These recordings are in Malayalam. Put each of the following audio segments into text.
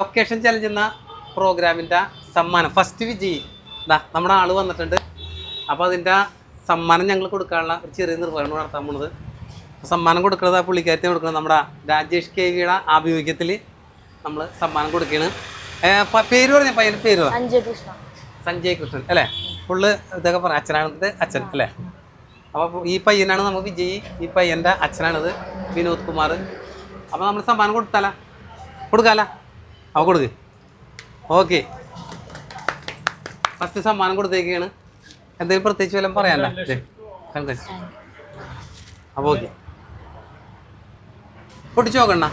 ലൊക്കേഷൻ ചലഞ്ച് എന്ന പ്രോഗ്രാമിന്റെ സമ്മാനം. ഫസ്റ്റ് വിജയി. ഇതാ നമ്മുടെ ആൾ വന്നിട്ടുണ്ട്. അപ്പോൾ അതിന്റെ സമ്മാനം ഞങ്ങൾ കൊടുക്കാനുള്ള ഒരു ചെറിയ നിർവഹണം നടത്താൻ പോണത്. സമ്മാനം കൊടുക്കുന്നത് ആ പുള്ളിക്കാരത്തിന് കൊടുക്കുന്നത് നമ്മുടെ രാജേഷ് കെ വിയുടെ ആഭിമുഖ്യത്തിൽ നമ്മൾ സമ്മാനം കൊടുക്കുകയാണ് പേര് പറഞ്ഞ? പയ്യൻ പേര് സഞ്ജയ് കൃഷ്ണൻ അല്ലേ? ഫുള്ള് ഇതൊക്കെ പറ. അച്ഛനാണത് അച്ഛൻ അല്ലേ? അപ്പോൾ ഈ പയ്യനാണ് നമുക്ക് വിജയി. ഈ പയ്യന്റെ അച്ഛനാണിത് വിനോദ് കുമാർ. അപ്പോൾ നമ്മൾ സമ്മാനം കൊടുത്താലാ? കൊടുക്കാല? അവ കൊടുക്ക്. ഓക്കെ. ഫസ്റ്റ് സമ്മാനം കൊടുത്തേക്കാണ്. എന്തെങ്കിലും പ്രത്യേകിച്ച് വല്ലതും പറയാനല്ലേ? അപ്പോൾ ഓക്കെ. പൊട്ടിച്ചു നോക്കണ്ണ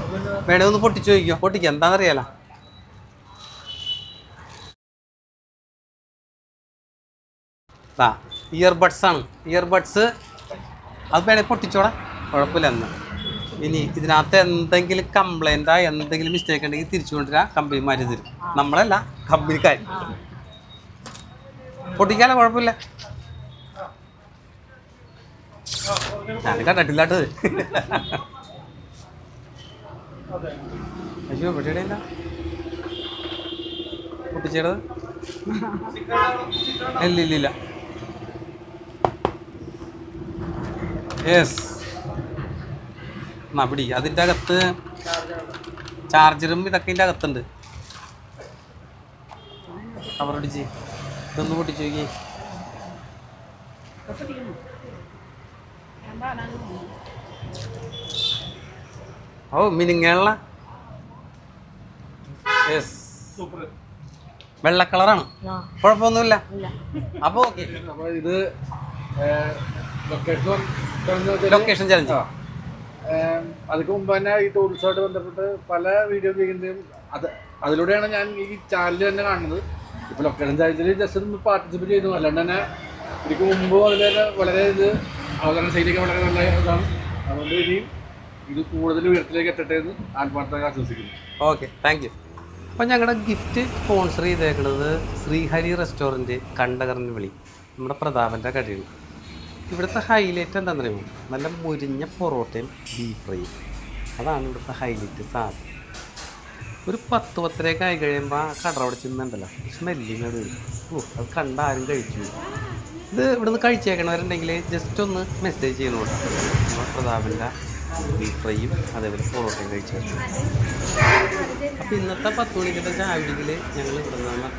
വേണേ ഒന്ന് പൊട്ടിച്ചു നോക്കിക്കോ. പൊട്ടിക്കുക എന്താണെന്നറിയാലോ ആ ഇയർബഡ്സ് ആണ്. ഇയർബഡ്സ് അത് വേണേ പൊട്ടിച്ചോടാ. കുഴപ്പമില്ല എന്ന്. ഇനി ഇതിനകത്ത് എന്തെങ്കിലും കംപ്ലൈന്റാ എന്തെങ്കിലും മിസ്റ്റേക്ക് ഉണ്ടെങ്കിൽ തിരിച്ചു കൊണ്ടുവരാ കമ്പനി മാറ്റി തരും. നമ്മളല്ല കമ്പനിക്കാർ പൊട്ടിക്കാല കുഴപ്പമില്ല. ഞാൻ കണ്ടിട്ടില്ലാട്ടത് അയ്യോ ഇല്ല പൊട്ടിച്ചേടത്? ഇല്ല ഇല്ല ഇല്ല. യെസ് എന്നാ പിടി. അതിന്റെ അകത്ത് ചാർജറും ഇതൊക്കെ ഇതിന്റെ അകത്തുണ്ട്. കവർ അടിച്ച്. ഇതൊന്ന് പൊട്ടിച്ചു നോക്കി. ഓ മിനിങ്ങള്ള യെസ് വെള്ള കളറാണ്. ആ. കുഴപ്പമൊന്നുമില്ല. ഇല്ല. അപ്പോൾ ഓക്കെ ഇത് ലൊക്കേഷൻ ലൊക്കേഷൻ ചലഞ്ച് അതിക്ക് മുമ്പ് തന്നെ ഈ ടൂറിസമായിട്ട് ബന്ധപ്പെട്ട് പല വീഡിയോ ചെയ്യുന്നതും അത് അതിലൂടെയാണ് ഞാൻ ഈ ചാനൽ തന്നെ കാണുന്നത്. ഇപ്പോൾ ലൊക്കേഷൻ ചാനലിൽ ജസ്റ്റ് ഒന്ന് പാർട്ടിസിപ്പേറ്റ് ചെയ്തു. അല്ലാണ്ട് തന്നെ എനിക്ക് മുമ്പ് അതിൽ തന്നെ വളരെ ഇത് അവതരണ ശൈലിയൊക്കെ വളരെ നല്ല ഇതാണ്. അതുകൊണ്ട് ഇനിയും ഇത് കൂടുതൽ ഉയരത്തിലേക്ക് എത്തട്ടെ എന്ന് ആത്മാർത്ഥമായി ആശ്വസിക്കുന്നു. ഓക്കെ താങ്ക് യു അപ്പം ഞങ്ങളുടെ ഗിഫ്റ്റ് സ്പോൺസർ ചെയ്തേക്കുന്നത് ശ്രീഹരി റെസ്റ്റോറന്റ് കണ്ടകറിന് വിളി നമ്മുടെ പ്രതാപന്റെ കടയാണ് ഇവിടുത്തെ ഹൈലൈറ്റ് എന്താണെന്ന് അറിയുമോ നല്ല മുരിഞ്ഞ പൊറോട്ടയും ബീഫ് ഫ്രൈയും അതാണ് ഇവിടുത്തെ ഹൈലൈറ്റ് സാധനം. ഒരു പത്ത് പത്തരയൊക്കെ ആയി കഴിയുമ്പോൾ ആ കട അവിടെ ചെന്നുണ്ടല്ലോ. സ്മെല്ലിങ് അത്. ഓ അത് കണ്ട ആരും കഴിച്ചു. ഇത് ഇവിടുന്ന് കഴിച്ചേക്കണവരുണ്ടെങ്കിൽ ജസ്റ്റ് ഒന്ന് മെസ്സേജ് ചെയ്യണോട്ടോ നമ്മുടെ പ്രതാപിന്റെ ബീഫ് ഫ്രൈയും അതേപോലെ പൊറോട്ടയും കഴിച്ചു അപ്പം ഇന്നത്തെ പത്ത് മണിക്കത്തെ ചായ ഞങ്ങൾ ഇവിടെ നിന്നാണ്